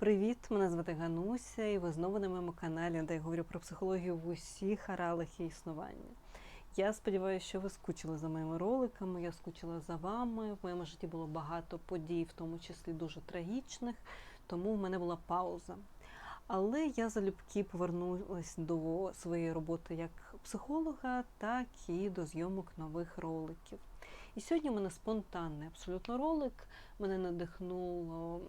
Привіт! Мене звати Гануся, і ви знову на моєму каналі, де я говорю про психологію в усіх аралах і існування. Я сподіваюся, що ви скучили за моїми роликами, я скучила за вами. В моєму житті було багато подій, в тому числі дуже трагічних, тому в мене була пауза. Але я залюбки повернулася до своєї роботи як психолога, так і до зйомок нових роликів. І сьогодні в мене спонтанний абсолютно ролик. Мене надихнуло,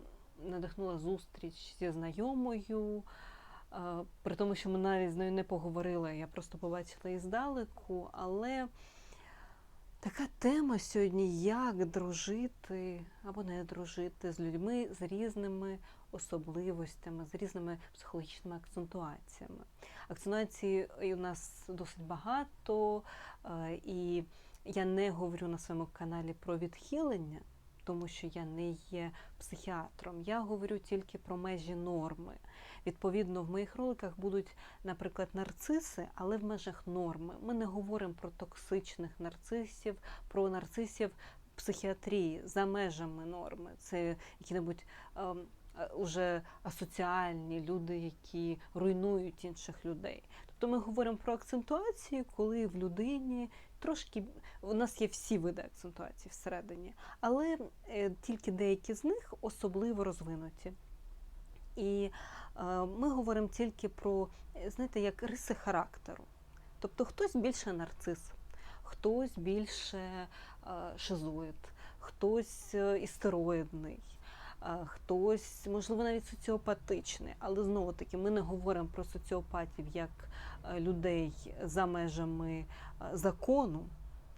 надихнула зустріч зі знайомою. При тому, що ми навіть з нею не поговорили, я просто побачила її здалеку. Але така тема сьогодні, як дружити або не дружити з людьми з різними особливостями, з різними психологічними акцентуаціями. Акцентуацій у нас досить багато, і я не говорю на своєму каналі про відхилення, тому що я не є психіатром. Я говорю тільки про межі норми. Відповідно, в моїх роликах будуть, наприклад, нарциси, але в межах норми. Ми не говоримо про токсичних нарцисів, про нарцисів психіатрії за межами норми. Це які-небудь ем, е, уже асоціальні люди, які руйнують інших людей. Тобто ми говоримо про акцентуацію, коли в людині трошки у нас є всі види акцентуації всередині, але е, тільки деякі з них особливо розвинуті. І е, ми говоримо тільки про, е, знаєте, як риси характеру. Тобто хтось більше нарцис, хтось більше шизоїд, хтось істероїдний, хтось, можливо, навіть соціопатичний. Але знову таки ми не говоримо про соціопатів як е, людей за межами е, закону.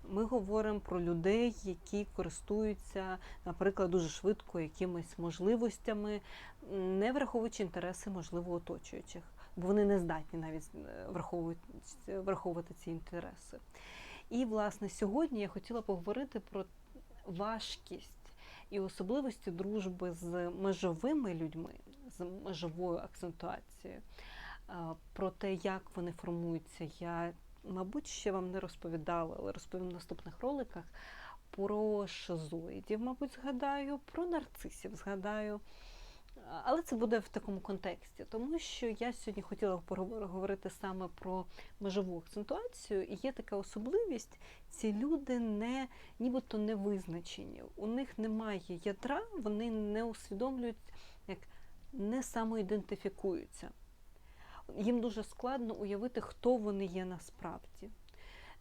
Ми говоримо про людей, які користуються, наприклад, дуже швидко якимись можливостями, не враховуючи інтереси, можливо, оточуючих, бо вони не здатні навіть е, враховувати, ці інтереси. І, власне, сьогодні я хотіла поговорити про важкість і особливості дружби з межовими людьми, з межовою акцентуацією, про те, як вони формуються. Я мабуть, ще вам не розповідала, але розповім в наступних роликах про шизоїдів, мабуть, згадаю, про нарцисів згадаю. Але це буде в такому контексті, тому що я сьогодні хотіла поговорити саме про межову акцентуацію, і є така особливість: ці люди не нібито не визначені. У них немає ядра, вони не усвідомлюють, як не самоідентифікуються їм дуже складно уявити, хто вони є насправді.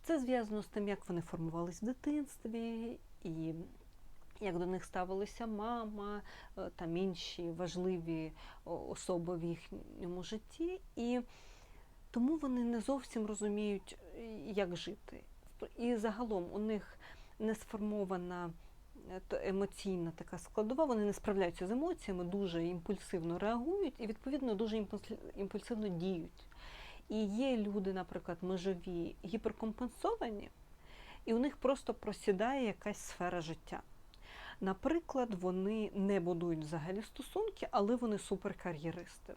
Це зв'язано з тим, як вони формувались в дитинстві, і як до них ставилися мама, е, там інші важливі особи в їхньому житті. І тому вони не зовсім розуміють, е, як жити. І загалом у них не сформована емоційна така складова, вони не справляються з емоціями, дуже імпульсивно реагують і, відповідно, дуже імпульсивно діють. І є люди, наприклад, межові гіперкомпенсовані, і у них просто просідає якась сфера життя. Наприклад, вони не будують взагалі стосунки, але вони суперкар'єристи.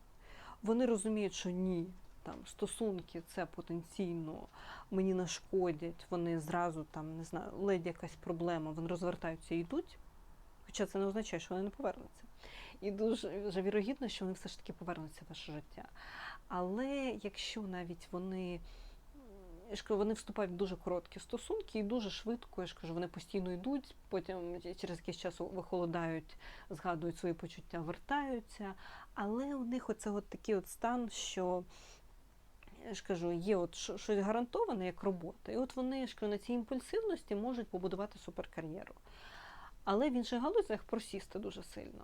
Вони розуміють, що ні, там стосунки це потенційно мені нашкодять, вони зразу там не знаю, ледь якась проблема, вони розвертаються і йдуть. Хоча це не означає, що вони не повернуться. І дуже вже вірогідно, що вони все ж таки повернуться в ваше життя. Але якщо навіть вони я ж кажу, вони вступають в дуже короткі стосунки і дуже швидко, я ж кажу, вони постійно йдуть, потім через якийсь час вихолодають, згадують свої почуття, вертаються. Але у них оце от такий от стан, що я ж кажу, є от щось гарантоване як робота. І от вони я ж кажу, на цій імпульсивності можуть побудувати суперкар'єру. Але в інших галузях просісти дуже сильно.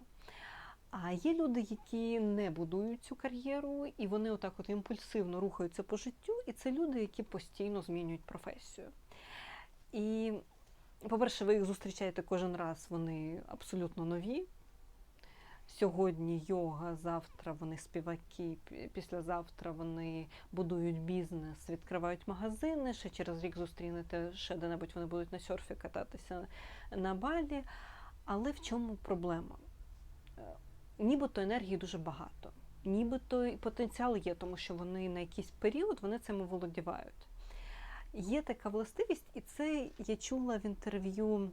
А є люди, які не будують цю кар'єру, і вони отак от імпульсивно рухаються по життю, і це люди, які постійно змінюють професію. І, по-перше, ви їх зустрічаєте кожен раз, вони абсолютно нові. Сьогодні йога, завтра вони співаки, післязавтра вони будують бізнес, відкривають магазини. Ще через рік зустрінете ще де-небудь вони будуть на серфі кататися на балі. Але в чому проблема? Нібито енергії дуже багато, нібито і потенціал є, тому що вони на якийсь період вони цим володівають. Є така властивість, і це я чула в інтерв'ю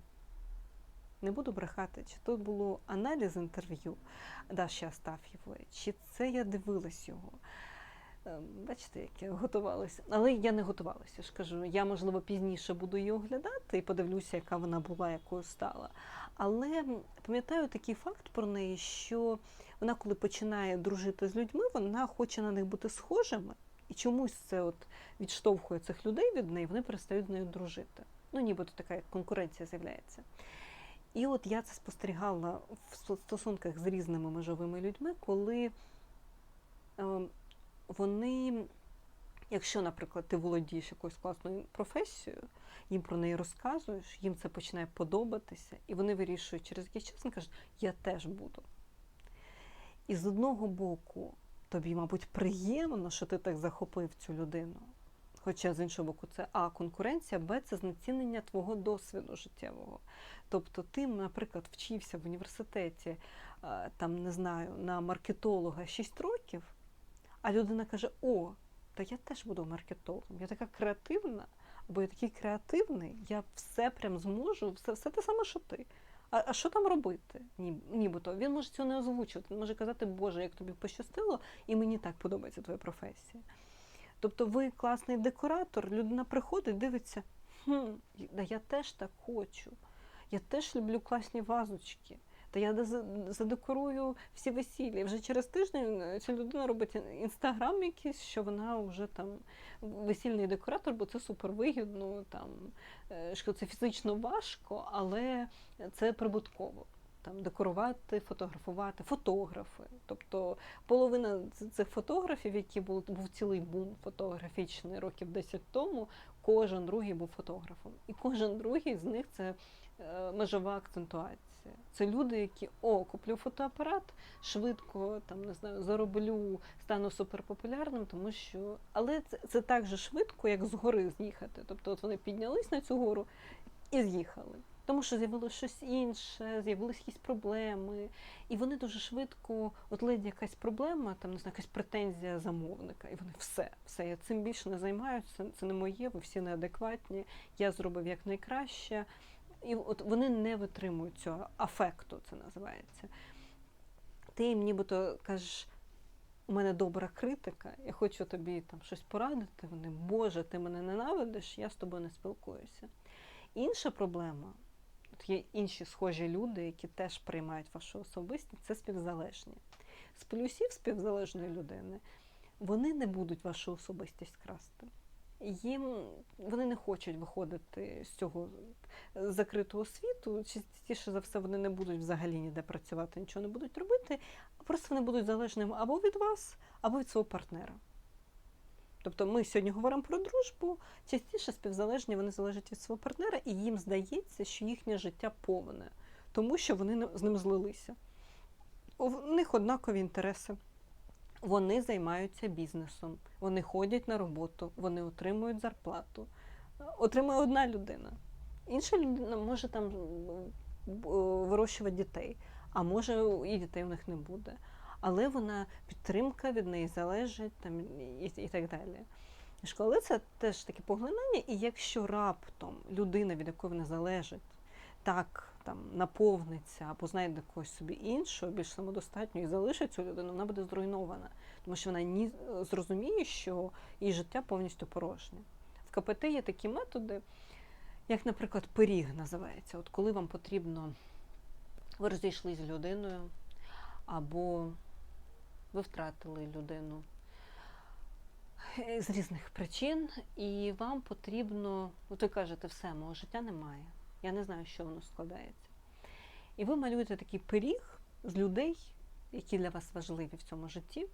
Не буду брехати, чи то було аналіз інтерв'ю Даші Астаф'євої, чи це я дивилась його. Е, Бачите, як я готувалася. Але я не готувалася. Ж кажу, я, можливо, пізніше буду її оглядати і подивлюся, яка вона була, якою стала. Але пам'ятаю такий факт про неї, що вона, коли починає дружити з людьми, вона хоче на них бути схожими, і чомусь це от відштовхує цих людей від неї, вони перестають з нею дружити. Ну, нібито така конкуренція з'являється. І от я це спостерігала в стосунках з різними межовими людьми, коли е, вони, якщо, наприклад, ти володієш якоюсь класною професією, їм про неї розказуєш, їм це починає подобатися, і вони вирішують через якийсь час і кажуть, я теж буду. І з одного боку, тобі, мабуть, приємно, що ти так захопив цю людину. Хоча з іншого боку, це А конкуренція, Б це знецінення твого досвіду життєвого. Тобто ти, наприклад, вчився в університеті, е, там не знаю, на маркетолога 6 років, а людина каже: О, та я теж буду маркетологом. Я така креативна, або я такий креативний, я все прям зможу, все, все те саме, що ти. А, а що там робити? Ні, нібито він може цього не озвучувати. Він може казати, Боже, як тобі пощастило, і мені так подобається твоя професія. Тобто, ви класний декоратор, людина приходить, дивиться, хм, да я теж так хочу. Я теж люблю класні вазочки. Та я за- задекорую всі весілля. Вже через тиждень е, ця людина робить інстаграм якийсь, що вона вже там весільний декоратор, бо це супер вигідно, там е, що це фізично важко, але це прибутково. Там декорувати, фотографувати, фотографи. Тобто половина цих фотографів, які були був цілий бум фотографічний років 10 тому, кожен другий був фотографом. І кожен другий з них це е, межова акцентуація. Це люди, які о, куплю фотоапарат, швидко там не знаю, зароблю, стану суперпопулярним, тому що. Але це, це так же швидко, як з гори з'їхати. Тобто, от вони піднялись на цю гору і з'їхали. Тому що з'явилося щось інше, з'явилися якісь проблеми. І вони дуже швидко, от ледь якась проблема, там не знаю, якась претензія замовника, і вони все, все, я цим більше не займаюся, це, це не моє, ви всі неадекватні, я зробив як найкраще. І от вони не витримують цього афекту, це називається. Ти їм нібито кажеш, у мене добра критика, я хочу тобі там щось порадити. Вони, Боже, ти мене ненавидиш, я з тобою не спілкуюся. Інша проблема, от є інші схожі люди, які теж приймають вашу особистість, це співзалежні. З плюсів співзалежної людини вони не будуть вашу особистість красти. Їм вони не хочуть виходити з цього закритого світу. Частіше за все, вони не будуть взагалі ніде працювати, нічого не будуть робити, а просто вони будуть залежними або від вас, або від свого партнера. Тобто ми сьогодні говоримо про дружбу, частіше співзалежні вони залежать від свого партнера, і їм здається, що їхнє життя повне, тому що вони з ним злилися. У них однакові інтереси. Вони займаються бізнесом, вони ходять на роботу, вони отримують зарплату. Отримує одна людина. Інша людина може там вирощувати дітей, а може і дітей у них не буде. Але вона підтримка від неї залежить там, і, і так далі. Школи це теж таке поглинання, і якщо раптом людина, від якої вона залежить, так там наповниться або знайде когось собі іншого, більш самодостатньо і залишить цю людину, вона буде зруйнована, тому що вона ні зрозуміє, що її життя повністю порожнє. В КПТ є такі методи, як, наприклад, пиріг називається. От коли вам потрібно, ви розійшлися з людиною, або ви втратили людину е, з різних причин, і вам потрібно, от ви кажете, все, мого життя немає. Я не знаю, що воно складається. І ви малюєте такий пиріг з людей, які для вас важливі в цьому житті,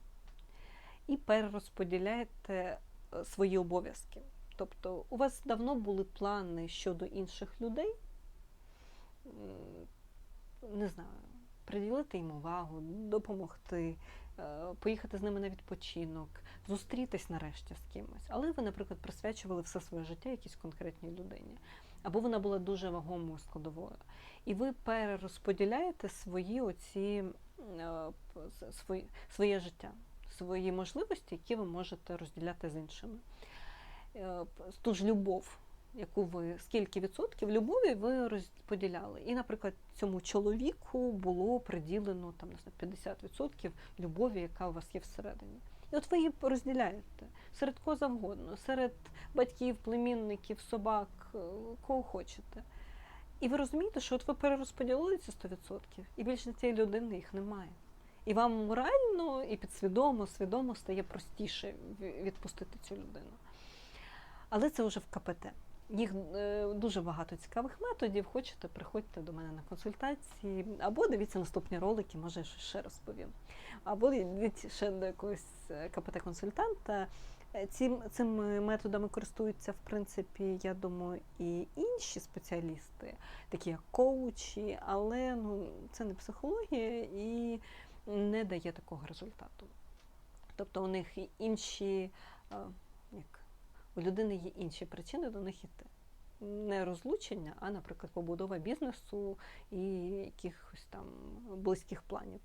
і перерозподіляєте е, свої обов'язки. Тобто, у вас давно були плани щодо інших людей, не знаю, приділити їм увагу, допомогти, е, поїхати з ними на відпочинок, зустрітись нарешті з кимось. Але ви, наприклад, присвячували все своє життя якійсь конкретній людині, або вона була дуже вагомою складовою. І ви перерозподіляєте свої оці е, свої, своє життя, свої можливості, які ви можете розділяти з іншими. Е, Ту ж любов, яку ви скільки відсотків любові ви розподіляли. І, наприклад, цьому чоловіку було приділено там не знаю, 50% любові, яка у вас є всередині. І от ви її розділяєте серед кого завгодно, серед батьків, племінників, собак, кого хочете. І ви розумієте, що от ви перерозподілили ці 100%, і більше цієї людини їх немає. І вам морально і підсвідомо, свідомо стає простіше відпустити цю людину. Але це вже в КПТ. Їх е, дуже багато цікавих методів. Хочете, приходьте до мене на консультації, або дивіться наступні ролики, може я ще розповім. Або йдіть ще до якогось е, КПТ-консультанта. Цим, цими методами користуються, в принципі, я думаю, і інші спеціалісти, такі як коучі, але ну, це не психологія і не дає такого результату. Тобто у них інші, е, як у людини є інші причини до них іти. Не розлучення, а, наприклад, побудова бізнесу і якихось там близьких планів.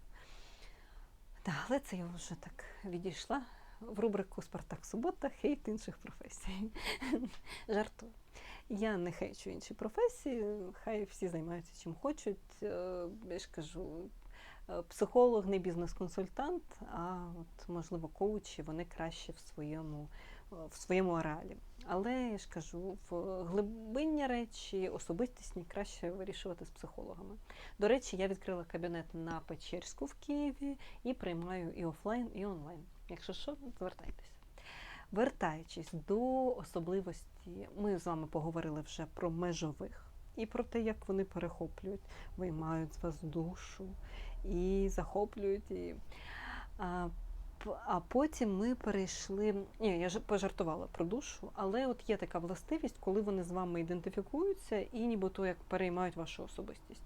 Так, але це я вже так відійшла в рубрику Спартак Субота хейт інших професій. Жартую. Я не хейчу інші професії, хай всі займаються чим хочуть. Е, Я ж кажу, е, психолог не бізнес-консультант, а от, можливо, коучі, вони краще в своєму, е, в своєму ареалі. Але я ж кажу, в глибинні речі, особистісні краще вирішувати з психологами. До речі, я відкрила кабінет на Печерську в Києві і приймаю і офлайн, і онлайн. Якщо що, звертайтеся. Вертаючись до особливості, ми з вами поговорили вже про межових і про те, як вони перехоплюють, виймають з вас душу і захоплюють. І... А, а потім ми перейшли. Ні, я ж пожартувала про душу, але от є така властивість, коли вони з вами ідентифікуються і нібито як переймають вашу особистість.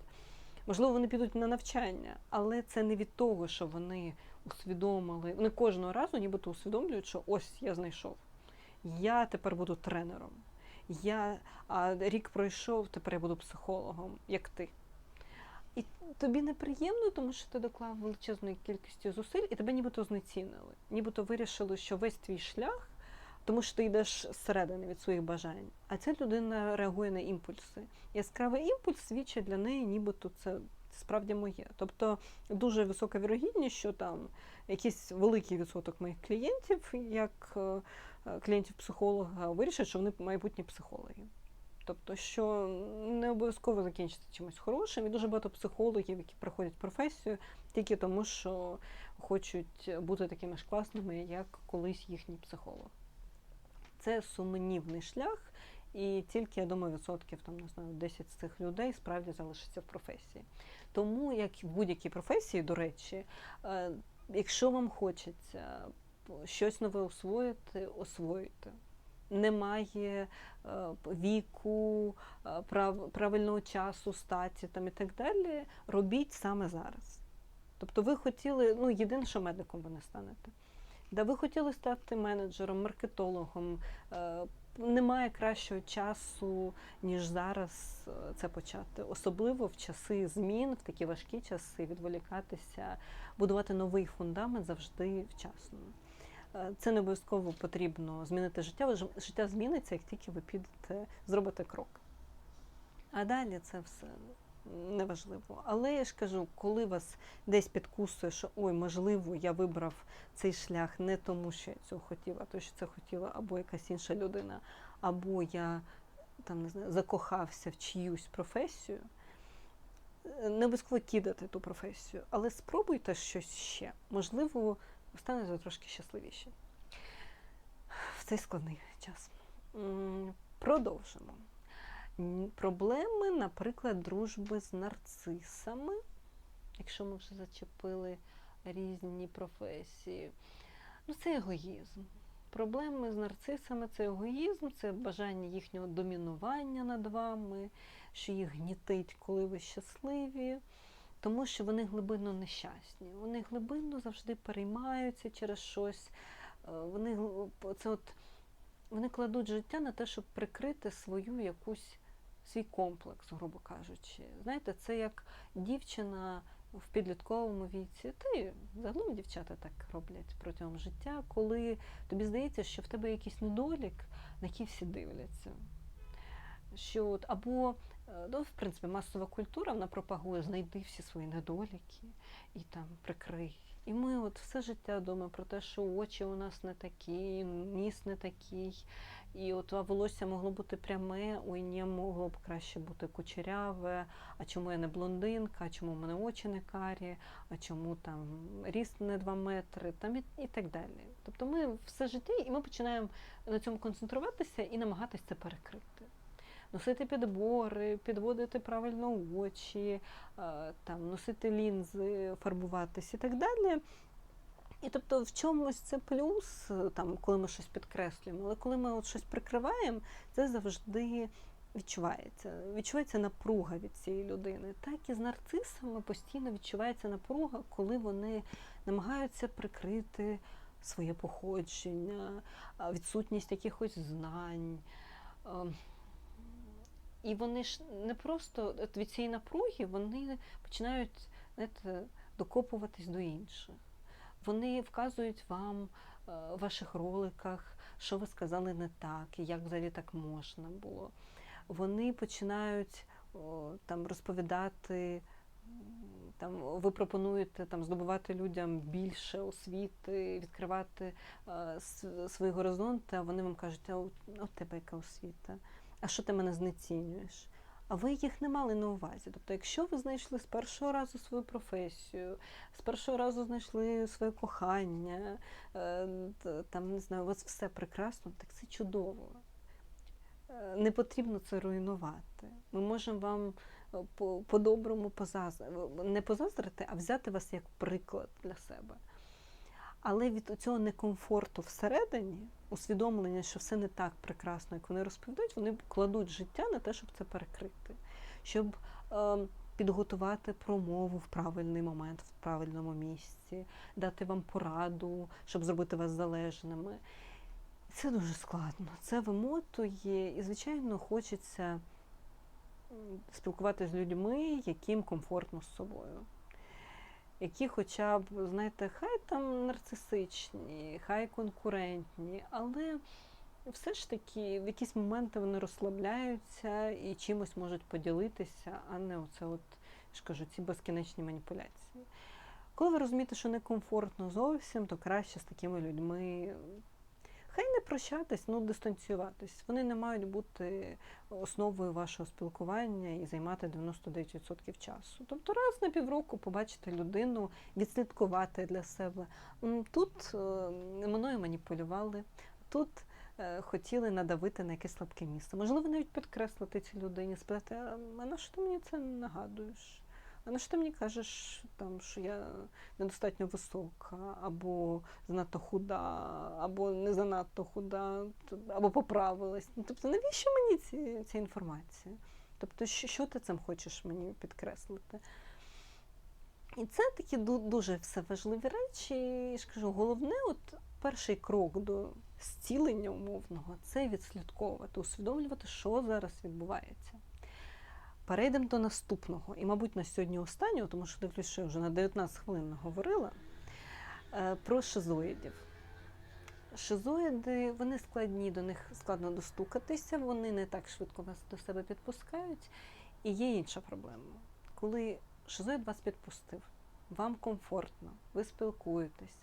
Можливо, вони підуть на навчання, але це не від того, що вони усвідомили. Вони кожного разу нібито усвідомлюють, що ось я знайшов. Я тепер буду тренером. Я а рік пройшов, тепер я буду психологом, як ти. І тобі неприємно, тому що ти доклав величезної кількості зусиль, і тебе нібито знецінили. Нібито вирішили, що весь твій шлях, тому що ти йдеш зсередини від своїх бажань. А ця людина реагує на імпульси. Яскравий імпульс свідчить для неї, нібито це справді моє. Тобто дуже висока вірогідність, що там якийсь великий відсоток моїх клієнтів, як е, клієнтів психолога, вирішать, що вони майбутні психологи. Тобто, що не обов'язково закінчиться чимось хорошим, і дуже багато психологів, які проходять професію, тільки тому, що хочуть бути такими ж класними, як колись їхній психолог. Це сумнівний шлях, і тільки, я думаю, відсотків там, не знаю, 10 з цих людей справді залишиться в професії. Тому, як в будь-якій професії, до речі, е, якщо вам хочеться щось нове освоїти, освоїте. Немає е, віку, е, прав, правильного часу, статі там і так далі. Робіть саме зараз. Тобто ви хотіли, ну єдине, що медиком ви не станете. Да ви хотіли стати менеджером, маркетологом. Е, немає кращого часу, ніж зараз е, це почати. Особливо в часи змін, в такі важкі часи, відволікатися, будувати новий фундамент завжди вчасно. Е, Це не обов'язково потрібно змінити життя. бо Життя зміниться, як тільки ви підете, зробите крок. А далі це все неважливо. Але я ж кажу, коли вас десь підкусує, що ой, можливо, я вибрав цей шлях не тому, що я цього хотіла, а то, що це хотіла або якась інша людина, або я там не знаю, закохався в чиюсь професію. е, Не обов'язково кидати ту професію, але спробуйте щось ще. Можливо, станете трошки щасливіші в цей складний час. Продовжимо. Проблеми, наприклад, дружби з нарцисами, якщо ми вже зачепили різні професії. Ну, це егоїзм. Проблеми з нарцисами це егоїзм, це бажання їхнього домінування над вами, що їх гнітить, коли ви щасливі, тому що вони глибинно нещасні. Вони глибинно завжди переймаються через щось. Е, Вони, це от, вони кладуть життя на те, щоб прикрити свою якусь свій комплекс, грубо кажучи. Знаєте, це як дівчина в підлітковому віці, та й загалом дівчата так роблять протягом життя, коли тобі здається, що в тебе якийсь недолік, на який всі дивляться. Що от, або, е, ну, в принципі, масова культура вона пропагує знайди всі свої недоліки і там прикрий. І ми от все життя думаємо про те, що очі у нас не такі, ніс не такий, і от волосся могло бути пряме, ой, ні, могло б краще бути кучеряве, а чому я не блондинка, а чому в мене очі не карі, а чому там ріст не 2 метри, там і, і так далі. Тобто ми все життя, і ми починаємо на цьому концентруватися і намагатися це перекрити. Носити підбори, підводити правильно очі, е, там, носити лінзи, фарбуватись і так далі. І тобто в чомусь це плюс, е, там, коли ми щось підкреслюємо, але коли ми от щось прикриваємо, це завжди відчувається. Відчувається напруга від цієї людини. Так і з нарцисами постійно відчувається напруга, коли вони намагаються прикрити своє походження, відсутність якихось знань. Ем, І вони ж не просто від цієї напруги вони починають знаєте, докопуватись до інших. Вони вказують вам е, в ваших роликах, що ви сказали не так, і як взагалі так можна було. Вони починають там розповідати. Там ви пропонуєте там здобувати людям більше освіти, відкривати е, свої горизонти, а вони вам кажуть, а у тебе яка освіта? А що ти мене знецінюєш? А ви їх не мали на увазі. Тобто, якщо ви знайшли з першого разу свою професію, з першого разу знайшли своє кохання, е, там не знаю, у вас все прекрасно, так це чудово. Е, Не потрібно це руйнувати. Ми можемо вам е, по- по-доброму позаздрити, не позаздрити, а взяти вас як приклад для себе. Але від цього некомфорту всередині, усвідомлення, що все не так прекрасно, як вони розповідають, вони кладуть життя на те, щоб це перекрити, щоб е, підготувати промову в правильний момент, в правильному місці, дати вам пораду, щоб зробити вас залежними. Це дуже складно, це вимотує, і, звичайно, хочеться спілкуватися з людьми, яким комфортно з собою які хоча б, знаєте, хай там нарцисичні, хай конкурентні, але все ж таки в якісь моменти вони розслабляються і чимось можуть поділитися, а не оце от, я ж кажу, ці безкінечні маніпуляції. Коли ви розумієте, що некомфортно зовсім, то краще з такими людьми. Хай не прощатись, ну дистанціюватись. Вони не мають бути основою вашого спілкування і займати 99% часу. Тобто раз на півроку побачити людину, відслідкувати для себе. Тут е, мною маніпулювали, тут е, хотіли надавити на якесь слабке місце. Можливо, навіть підкреслити цій людині, спитати, а на що ти мені це нагадуєш? А на що ти мені кажеш, там, що я недостатньо висока, або занадто худа, або не занадто худа, або поправилась. Ну, тобто, навіщо мені ці, ця інформація? Тобто, що, що ти цим хочеш мені підкреслити? І це такі дуже все важливі речі. І ж кажу, головне, от перший крок до зцілення умовного це відслідковувати, усвідомлювати, що зараз відбувається. Перейдемо до наступного, і, мабуть, на сьогодні останнього, тому що дивлюсь, що я вже на 19 хвилин наговорила, е, про шизоїдів. Шизоїди, вони складні, до них складно достукатися, вони не так швидко вас до себе підпускають. І є інша проблема. Коли шизоїд вас підпустив, вам комфортно, ви спілкуєтесь.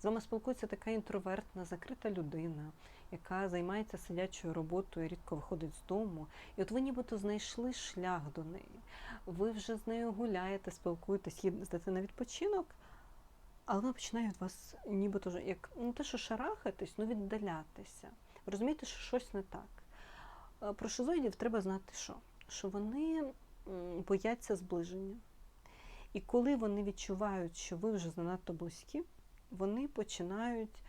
З вами спілкується така інтровертна, закрита людина, яка займається сидячою роботою, рідко виходить з дому. І от ви нібито знайшли шлях до неї. Ви вже з нею гуляєте, спілкуєтесь, їздите на відпочинок, але вона починає від вас нібито як ну те, що шарахатись, ну віддалятися. Розумієте, що щось не так. Е, Про шизоїдів треба знати, що? Що вони бояться зближення. І коли вони відчувають, що ви вже занадто близькі, вони починають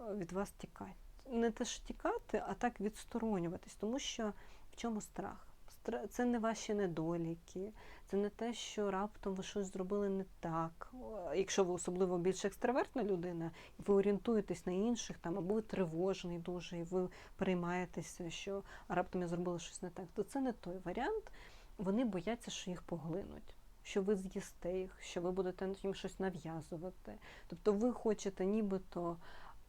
е, від вас тікати. Не те ж тікати, а так відсторонюватись, тому що в чому страх? Стра- Це не ваші недоліки, це не те, що раптом ви щось зробили не так. Якщо ви особливо більш екстравертна людина, і ви орієнтуєтесь на інших, там, або ви тривожний дуже, і ви переймаєтеся, що раптом я зробила щось не так, то це не той варіант. Вони бояться, що їх поглинуть. Що ви з'їсте їх, що ви будете їм щось нав'язувати. Тобто ви хочете нібито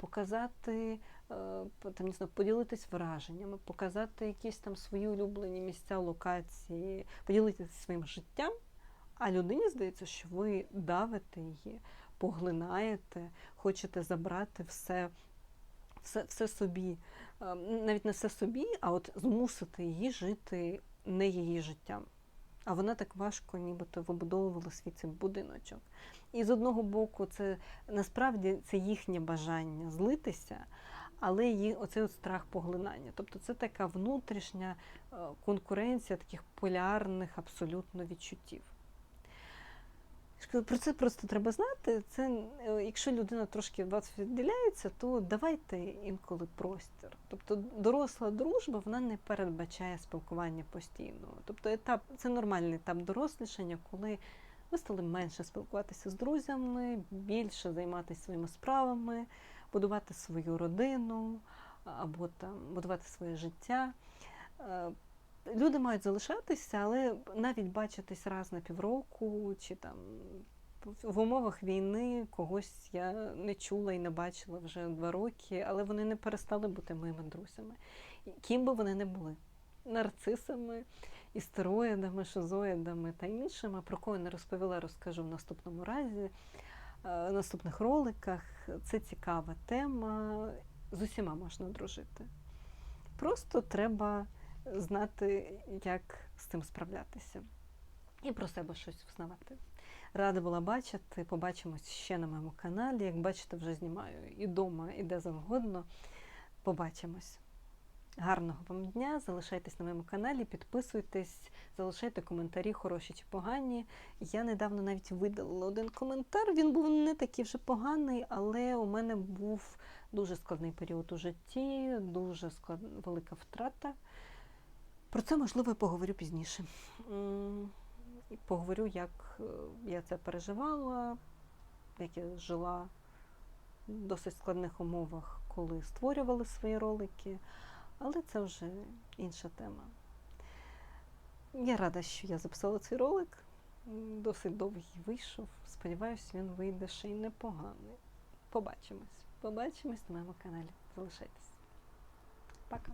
показати, е, там, не знаю, поділитись враженнями, показати якісь там свої улюблені місця, локації, поділитися своїм життям. А людині здається, що ви давите її, поглинаєте, хочете забрати все, все, все собі. Е, Навіть не все собі, а от змусити її жити не її життям. А вона так важко, нібито вибудовувала свій цей будиночок. І з одного боку, це насправді це їхнє бажання злитися, але її оцей от страх поглинання. Тобто це така внутрішня е, конкуренція таких полярних абсолютно відчуттів. Про це просто треба знати. Це е, якщо людина трошки від вас відділяється, то давайте інколи простір. Тобто доросла дружба вона не передбачає спілкування постійно. Тобто етап це нормальний етап дорослішання, коли ви стали менше спілкуватися з друзями, більше займатися своїми справами, будувати свою родину або там будувати своє життя. Люди мають залишатися, але навіть бачитись раз на півроку чи там в умовах війни когось я не чула і не бачила вже два роки, але вони не перестали бути моїми друзями. Ким би вони не були нарцисами, істероїдами, шизоїдами та іншими, про кого я не розповіла, розкажу в наступному разі, е, в наступних роликах. Це цікава тема. З усіма можна дружити. Просто треба знати, як з цим справлятися. І про себе щось взнавати. Рада була бачити. Побачимось ще на моєму каналі. Як бачите, вже знімаю і вдома, і де завгодно. Побачимось. Гарного вам дня! Залишайтесь на моєму каналі, підписуйтесь, залишайте коментарі, хороші чи погані. Я недавно навіть видалила один коментар. Він був не такий вже поганий, але у мене був дуже складний період у житті, дуже склад... велика втрата. Про це, можливо, я поговорю пізніше. Поговорю, як е, я це переживала, як я жила в досить складних умовах, коли створювали свої ролики. Але це вже інша тема. Я рада, що я записала цей ролик. Досить довгий вийшов. Сподіваюся, він вийде ще й непоганий. Побачимось. Побачимось на моєму каналі. Залишайтесь. Пока.